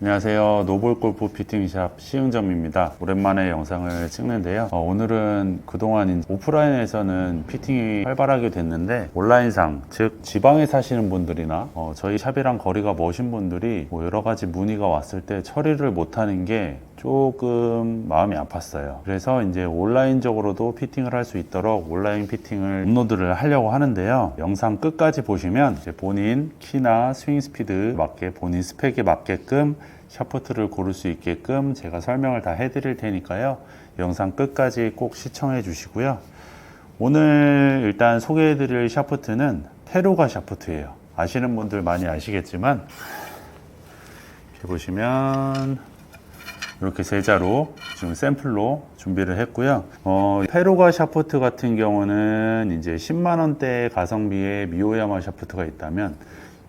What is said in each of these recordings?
안녕하세요. 노볼골프 피팅샵 시흥점입니다. 오랜만에 영상을 찍는데요. 어, 오늘은 그동안 오프라인에서는 피팅이 활발하게 됐는데 온라인상, 즉 지방에 사시는 분들이나 어, 저희 샵이랑 거리가 머신 분들이 뭐 여러 가지 문의가 왔을 때 처리를 못하는 게 조금 마음이 아팠어요. 그래서 이제 온라인적으로도 피팅을 할 수 있도록 온라인 피팅을 업로드를 하려고 하는데요. 영상 끝까지 보시면 본인 키나 스윙 스피드 맞게 본인 스펙에 맞게끔 샤프트를 고를 수 있게끔 제가 설명을 다 해드릴 테니까요. 영상 끝까지 꼭 시청해 주시고요. 오늘 일단 소개해 드릴 샤프트는 페루가 샤프트예요. 아시는 분들 많이 아시겠지만 이렇게 보시면 이렇게 세자로 지금 샘플로 준비를 했고요. 어, 페루가 샤프트 같은 경우는 이제 10만 원대 가성비의 미오야마 샤프트가 있다면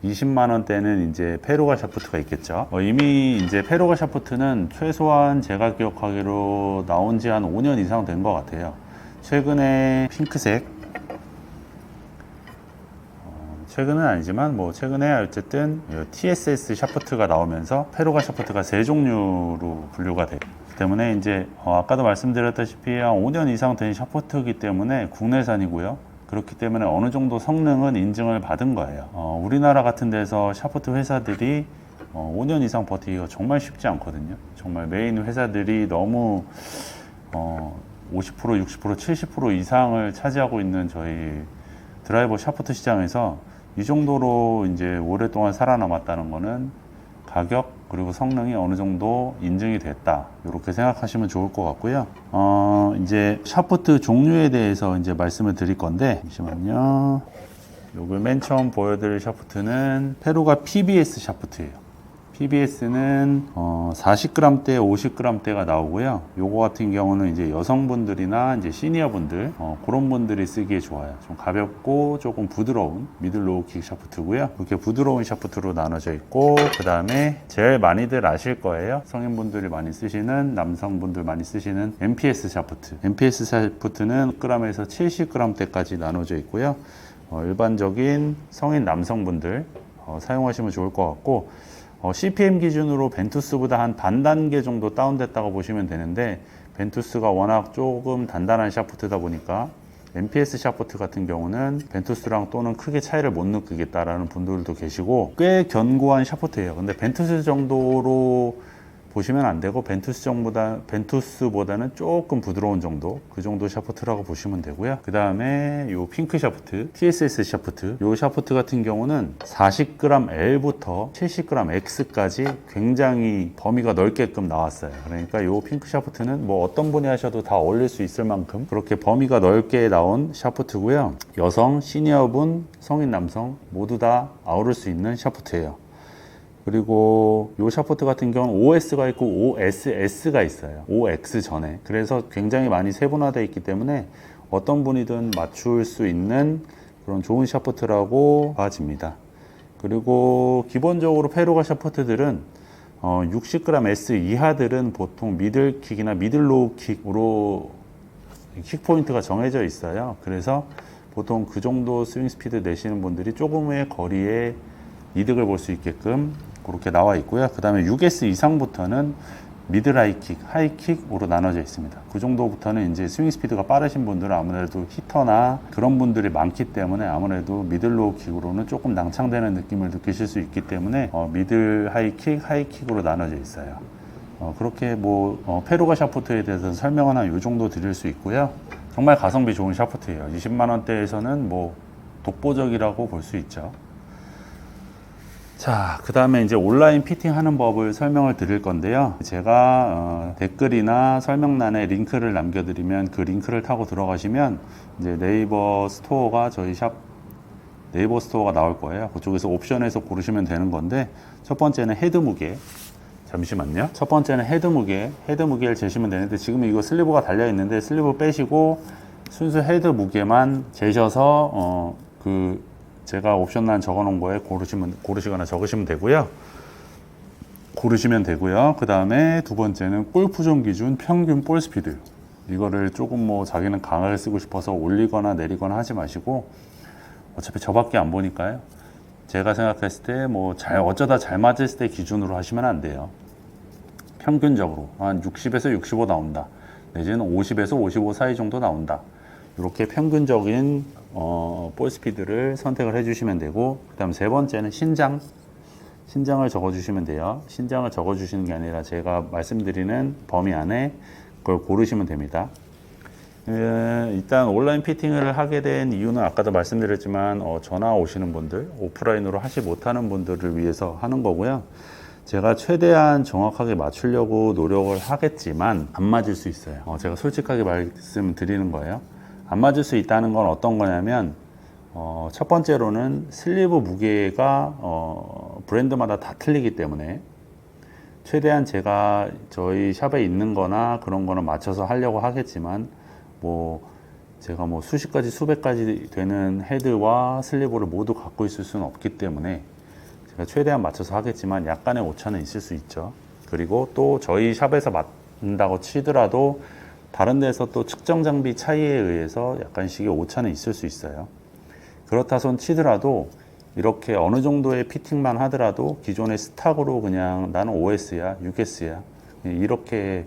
20만 원대는 이제 페루가 샤프트가 있겠죠. 어, 이미 이제 페루가 샤프트는 최소한 제가 기억하기로 나온 지 한 5년 이상 된 것 같아요. 최근에 핑크색 최근은 아니지만 뭐 최근에 어쨌든 TSS 샤프트가 나오면서 페루가 샤프트가 세 종류로 분류가 돼요. 때문에 이제 어, 아까도 말씀드렸다시피 한 5년 이상 된 샤프트이기 때문에 국내산이고요. 그렇기 때문에 어느 정도 성능은 인증을 받은 거예요. 어, 우리나라 같은 데서 샤프트 회사들이 어, 5년 이상 버티기가 정말 쉽지 않거든요. 정말 메인 회사들이 너무 어, 50% 60% 70% 이상을 차지하고 있는 저희 드라이버 샤프트 시장에서 이 정도로 이제 오랫동안 살아남았다는 거는 가격 그리고 성능이 어느 정도 인증이 됐다 이렇게 생각하시면 좋을 것 같고요. 어 이제 샤프트 종류에 대해서 이제 말씀을 드릴 건데 잠시만요. 요걸 맨 처음 보여드릴 샤프트는 페루가 PBS 샤프트예요. PBS는 어 40g대, 50g대가 나오고요. 요거 같은 경우는 이제 여성분들이나 이제 시니어분들 어 그런 분들이 쓰기에 좋아요. 좀 가볍고 조금 부드러운 미들 로우 킥 샤프트고요. 이렇게 부드러운 샤프트로 나눠져 있고 그 다음에 제일 많이들 아실 거예요. 성인분들이 많이 쓰시는 남성분들 많이 쓰시는 MPS 샤프트. MPS 샤프트는 10g에서 70g대까지 나눠져 있고요. 어 일반적인 성인 남성분들 어 사용하시면 좋을 것 같고 어, CPM 기준으로 벤투스보다 한 반 단계 정도 다운됐다고 보시면 되는데 벤투스가 워낙 조금 단단한 샤프트다 보니까 MPS 샤프트 같은 경우는 벤투스랑 또는 크게 차이를 못 느끼겠다라는 분들도 계시고 꽤 견고한 샤프트예요. 근데 벤투스 정도로 보시면 안 되고 벤투스 정보다 벤투스보다는 조금 부드러운 정도 그 정도 샤프트라고 보시면 되고요. 그 다음에 요 핑크 샤프트 TSS 샤프트 요 샤프트 같은 경우는 40g L부터 70g X까지 굉장히 범위가 넓게끔 나왔어요. 그러니까 요 핑크 샤프트는 뭐 어떤 분이 하셔도 다 어울릴 수 있을 만큼 그렇게 범위가 넓게 나온 샤프트고요. 여성, 시니어분, 성인 남성 모두 다 아우를 수 있는 샤프트예요. 그리고 요 샤프트 같은 경우는 OS가 있고 OSS가 있어요. OX 전에. 그래서 굉장히 많이 세분화되어 있기 때문에 어떤 분이든 맞출 수 있는 그런 좋은 샤프트라고 봐집니다. 그리고 기본적으로 페루가 샤프트들은 어, 60g S 이하들은 보통 미들킥이나 미들로우 킥으로 킥 포인트가 정해져 있어요. 그래서 보통 그 정도 스윙 스피드 내시는 분들이 조금의 거리에 이득을 볼 수 있게끔 그렇게 나와 있고요. 그 다음에 6S 이상부터는 미드 하이킥, 하이킥으로 나눠져 있습니다. 그 정도부터는 이제 스윙 스피드가 빠르신 분들은 아무래도 히터나 그런 분들이 많기 때문에 아무래도 미들로우 킥으로는 조금 낭창되는 느낌을 느끼실 수 있기 때문에 어, 미들 하이킥, 하이킥으로 나눠져 있어요. 어, 그렇게 뭐 어, 페루가 샤프트에 대해서 설명은 한이 정도 드릴 수 있고요. 정말 가성비 좋은 샤프트예요. 20만 원대에서는 뭐 독보적이라고 볼 수 있죠. 자, 그 다음에 이제 온라인 피팅 하는 법을 설명을 드릴 건데요. 제가 어, 댓글이나 설명란에 링크를 남겨드리면 그 링크를 타고 들어가시면 이제 네이버 스토어가 저희 샵 네이버 스토어가 나올 거예요. 그쪽에서 옵션에서 고르시면 되는 건데 첫 번째는 헤드 무게. 잠시만요. 첫 번째는 헤드 무게. 헤드 무게를 재시면 되는데 지금 이거 슬리브가 달려 있는데 슬리브 빼시고 순수 헤드 무게만 재셔서 어, 그 제가 옵션란 적어 놓은 거에 고르시면 고르시거나 적으시면 되고요. 고르시면 되고요. 그 다음에 두 번째는 골프존 기준 평균 볼 스피드. 이거를 조금 뭐 자기는 강하게 쓰고 싶어서 올리거나 내리거나 하지 마시고 어차피 저밖에 안 보니까요. 제가 생각했을 때 뭐 잘 어쩌다 잘 맞을 때 기준으로 하시면 안 돼요. 평균적으로 한 60에서 65 나온다. 내지는 50에서 55 사이 정도 나온다. 이렇게 평균적인 어, 볼 스피드를 선택을 해주시면 되고, 그 다음 세 번째는 신장. 신장을 적어주시면 돼요. 신장을 적어주시는 게 아니라 제가 말씀드리는 범위 안에 그걸 고르시면 됩니다. 에, 일단 온라인 피팅을 하게 된 이유는 아까도 말씀드렸지만 어, 전화 오시는 분들, 오프라인으로 하지 못하는 분들을 위해서 하는 거고요. 제가 최대한 정확하게 맞추려고 노력을 하겠지만 안 맞을 수 있어요. 어, 제가 솔직하게 말씀드리는 거예요. 안 맞을 수 있다는 건 어떤 거냐면 어, 첫 번째로는 슬리브 무게가 어, 브랜드마다 다 틀리기 때문에 최대한 제가 저희 샵에 있는 거나 그런 거는 맞춰서 하려고 하겠지만 뭐 제가 뭐 수십 가지 수백 가지 되는 헤드와 슬리브를 모두 갖고 있을 수는 없기 때문에 제가 최대한 맞춰서 하겠지만 약간의 오차는 있을 수 있죠. 그리고 또 저희 샵에서 맞는다고 치더라도 다른 데서 또 측정 장비 차이에 의해서 약간씩의 오차는 있을 수 있어요. 그렇다 손 치더라도 이렇게 어느 정도의 피팅만 하더라도 기존의 스탁으로 그냥 나는 OS야, 6S야 이렇게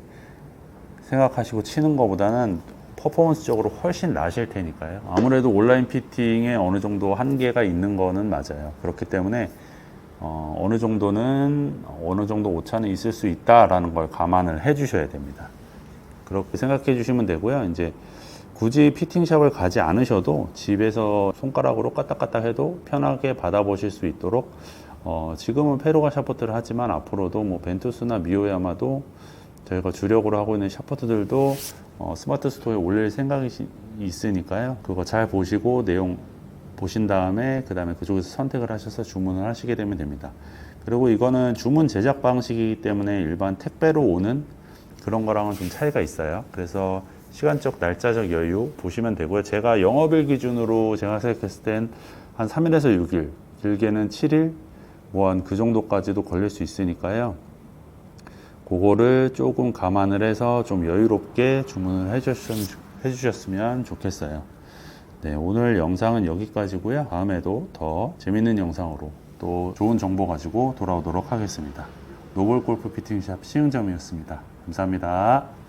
생각하시고 치는 것보다는 퍼포먼스적으로 훨씬 나으실 테니까요. 아무래도 온라인 피팅에 어느 정도 한계가 있는 거는 맞아요. 그렇기 때문에 어, 어느 정도는 어느 정도 오차는 있을 수 있다라는 걸 감안을 해 주셔야 됩니다. 그렇게 생각해 주시면 되고요. 이제 굳이 피팅샵을 가지 않으셔도 집에서 손가락으로 까딱까딱 해도 편하게 받아보실 수 있도록 어, 지금은 페루가 샤프트를 하지만 앞으로도 뭐 벤투스나 미오야마도 저희가 주력으로 하고 있는 샤프트들도 어, 스마트 스토어에 올릴 생각이 시- 있으니까요. 그거 잘 보시고 내용 보신 다음에 그 다음에 그쪽에서 선택을 하셔서 주문을 하시게 되면 됩니다. 그리고 이거는 주문 제작 방식이기 때문에 일반 택배로 오는 그런 거랑은 좀 차이가 있어요. 그래서 시간적 날짜적 여유 보시면 되고요. 제가 영업일 기준으로 제가 생각했을 땐 한 3일에서 6일, 길게는 7일, 뭐 한 그 정도까지도 걸릴 수 있으니까요. 그거를 조금 감안을 해서 좀 여유롭게 주문을 해주셨으면, 좋겠어요. 네, 오늘 영상은 여기까지고요. 다음에도 더 재밌는 영상으로 또 좋은 정보 가지고 돌아오도록 하겠습니다. 노블 골프 피팅샵 시흥점이었습니다. 감사합니다.